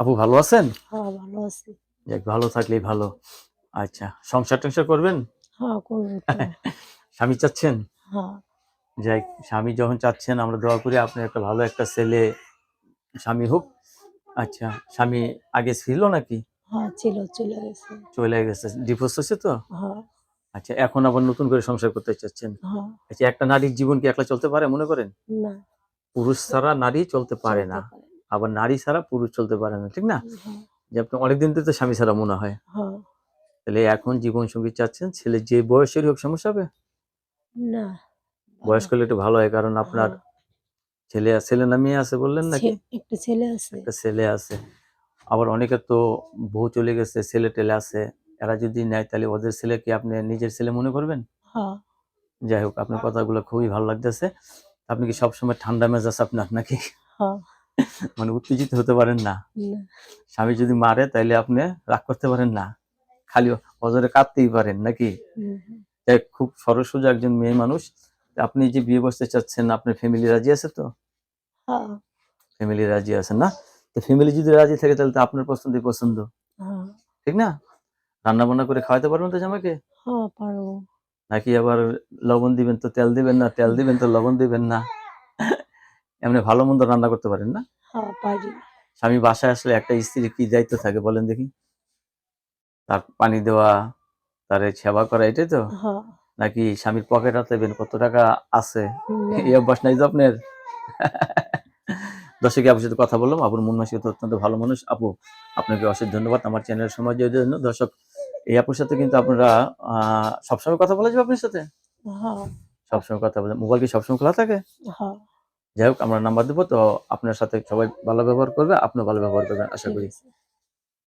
আপু ভালো আছেন? হ্যাঁ ভালো আছি। যাক ভালো থাকলেই ভালো। আচ্ছা সংসার টংসার করবেন? হ্যাঁ করব স্বামী চাচ্ছেন? হ্যাঁ। যাই স্বামী যখন চাচ্ছেন আমরা দোয়া করি আপনার একটা ভালো একটা ছেলে স্বামী হোক। আচ্ছা স্বামী আগে ছিল নাকি? হ্যাঁ ছিল চলে গেছে। চলে গেছে। ডিভোর্স হচ্ছে তো? হ্যাঁ। আচ্ছা এখন আবার নতুন করে সংসার করতে চাচ্ছেন? হ্যাঁ। আচ্ছা একটা নারীর জীবন কি একলা চলতে পারে মনে করেন? না। পুরুষ ছাড়া নারী চলতে পারে না। আবার নারী ছাড়া পুরুষ চলতে পারে না ঠিক না? যে আপনি অনেকদিন তো স্বামী ছাড়া মনে হয়। হ্যাঁ। তাহলে এখন জীবন সঙ্গী চাচ্ছেন ছেলে যে বয়সেরই হোক সমস্যা হবে। না। বয়স করলে একটু ভালো হয় কারণ আপনার হ্যাঁ, ছেলে ছেলে না মেয়ে আছে বললেন নাকি? একটা ছেলে আছে। একটা ছেলে আছে। আবার অনেকে তো বউ চলে গেছে ছেলে টেলে আছে। এরা যদি নেয় তাহলে ওদের ছেলেকে আপনি নিজের ছেলে মনে করবেন? হ্যাঁ। যাই হোক আপনার কথাগুলো খুবই ভালো লাগতেছে। আপনি কি সবসময় ঠান্ডা মেজাজ আপনার নাকি? হ্যাঁ। মানে উত্তেজিত হতে পারেন না। স্বামী যদি মারে তাইলে আপনি রাগ করতে পারেন না। খালি অজরে কাঁদতেই পারেন নাকি? হোক, খুব সরসোজা একজন মেয়ে মানুষ। আপনি যে বিয়ে বসতে চাচ্ছেন আপনার ফ্যামিলি রাজি আছে তো? ফ্যামিলি রাজি আছে না? তো ফ্যামিলি যদি রাজি থাকে তাহলে তো আপনার পছন্দই পছন্দ। হ্যাঁ। ঠিক না? রান্না বান্না করে খাওয়াতে পারবেন তো জামাইকে? হ্যাঁ পারব। নাকি আবার লবণ দিবেন তো তেল দিবেন না? তেল দিবেন তো লবণ দিবেন না? এমনি ভালো মন্দ রান্না করতে পারেন না? হ্যাঁ স্বামী বাসায় আসলে একটা স্ত্রীর কি দায়িত্ব থাকে বলেন দেখি। তার পানি দেওয়া তার সেবা করা এটাই তো? হ্যাঁ। নাকি স্বামীর পকেট হাতেবেন কত টাকা আছে? এই অভ্যাস নাই তো আপনার? দর্শক আপুর সাথে কথা বললাম। আপুর মন মাসিকতা অত্যন্ত ভালো মানুষ। আপু আপনাকে অশেষ ধন্যবাদ। আমার চ্যানেলের সময় দেওয়ার জন্য। দর্শক এই আপুর সাথে কিন্তু আপনারা সবসময় কথা বলা যাবে আপনার সাথে? হ্যাঁ। সবসময় কথা বলে মোবাইল কি সবসময় খোলা থাকে? হ্যাঁ। যাই হোক আমরা নাম্বার দেবো তো আপনার সাথে সবাই ভালো ব্যবহার করবে আপনিও ভালো ব্যবহার করবেন আশা করি।